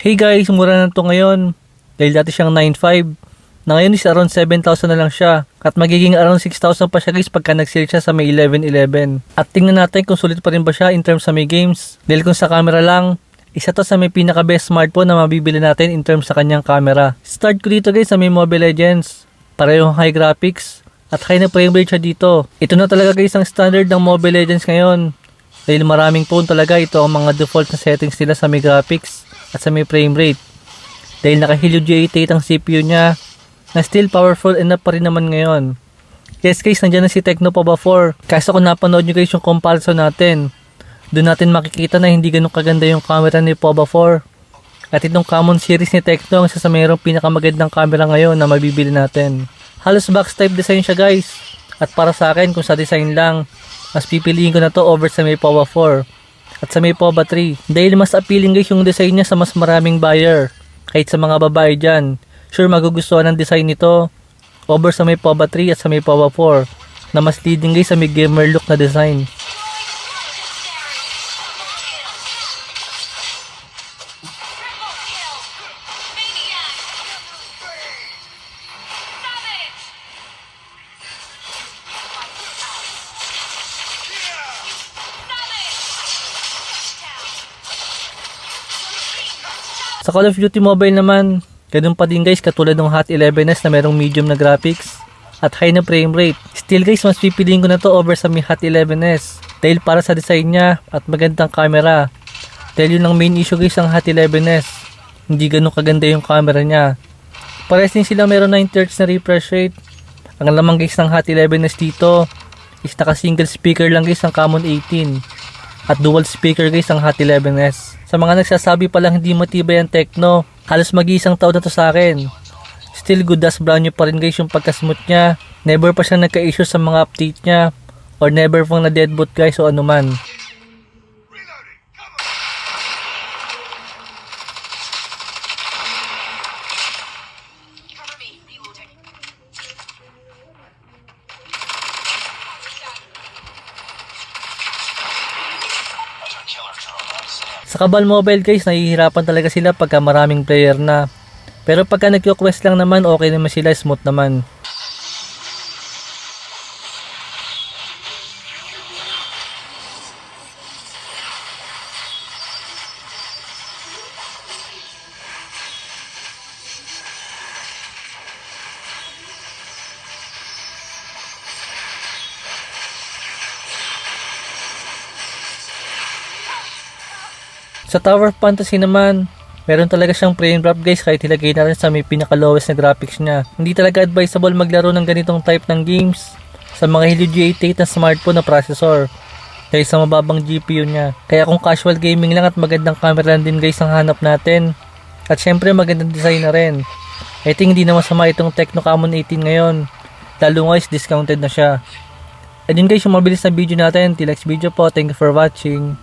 Hey guys, mura na to ngayon. Dahil dati siyang 9.5. Na ngayon is around 7,000 na lang siya. At magiging around 6,000 pa siya guys pagka nag-sale siya sa may 11.11. At tingnan natin kung sulit pa rin ba siya in terms sa may games. Dahil kung sa camera lang, isa to sa may pinaka best smartphone na mabibili natin in terms sa kanyang camera. Start ko dito guys sa may Mobile Legends. Parehong high graphics at high na frame rate siya dito. Ito na talaga guys ang standard ng Mobile Legends ngayon. Dahil maraming phone talaga ito ang mga default na settings nila sa may graphics at sa may frame rate. Dahil naka Helio G88 ang CPU niya na still powerful enough pa rin naman ngayon. Yes guys, nandiyan na si Tecno Pova 4. Kaso kung napanood nyo guys yung comparison natin, doon natin makikita na hindi ganun kaganda yung camera ni Pova 4. At itong common series ni Tecno ang isa sa mayroong pinakamagandang camera ngayon na mabibili natin. Halos box type design siya guys. At para sa akin kung sa design lang, mas pipiliin ko na to over sa may Pova 4 at sa may Pova 3. Dahil mas appealing guys yung design niya sa mas maraming buyer. Kahit sa mga babae dyan, sure magugustuhan ang design nito over sa may Pova 3 at sa may Pova 4 na mas leading guys sa may gamer look na design. Sa Call of Duty Mobile naman, ganun pa din guys katulad ng Hot 11s na merong medium na graphics at high na frame rate. Still guys, mas pipiliin ko na to over sa mi Hot 11s dahil para sa design niya at magandang camera. Dahil yun ang main issue guys ng Hot 11s. Hindi ganun kaganda yung camera niya. Pares din sila meron 9 Hz na refresh rate. Ang lamang guys ng Hot 11s dito is naka single speaker lang guys ang common 18 at dual speaker guys ang Hot 11s. Sa mga nagsasabi palang hindi matibay ang Tecno, halos mag-iisang taon na to sa akin. Still good as brand new pa rin guys yung pagka-smooth niya. Never pa siya nagka-issue sa mga update niya or never pang na-deadboot guys o anuman. Sa Kabal Mobile guys, nahihirapan talaga sila pagka maraming player na. Pero pagka nagko-quest lang naman, okay naman sila, smooth naman. Sa Tower Fantasy naman, meron talaga siyang frame drop guys kahit ilagay natin sa may pinaka lowest na graphics niya. Hindi talaga advisable maglaro ng ganitong type ng games sa mga Helio G88 na smartphone na processor dahil sa mababang GPU niya. Kaya kung casual gaming lang at magandang camera lang din guys ang hanap natin. At syempre magandang design na rin. I think hindi na masama itong Tecno Camon 18 ngayon. Lalo nga is discounted na siya. And yun guys yung mabilis na video natin. Till next video po. Thank you for watching.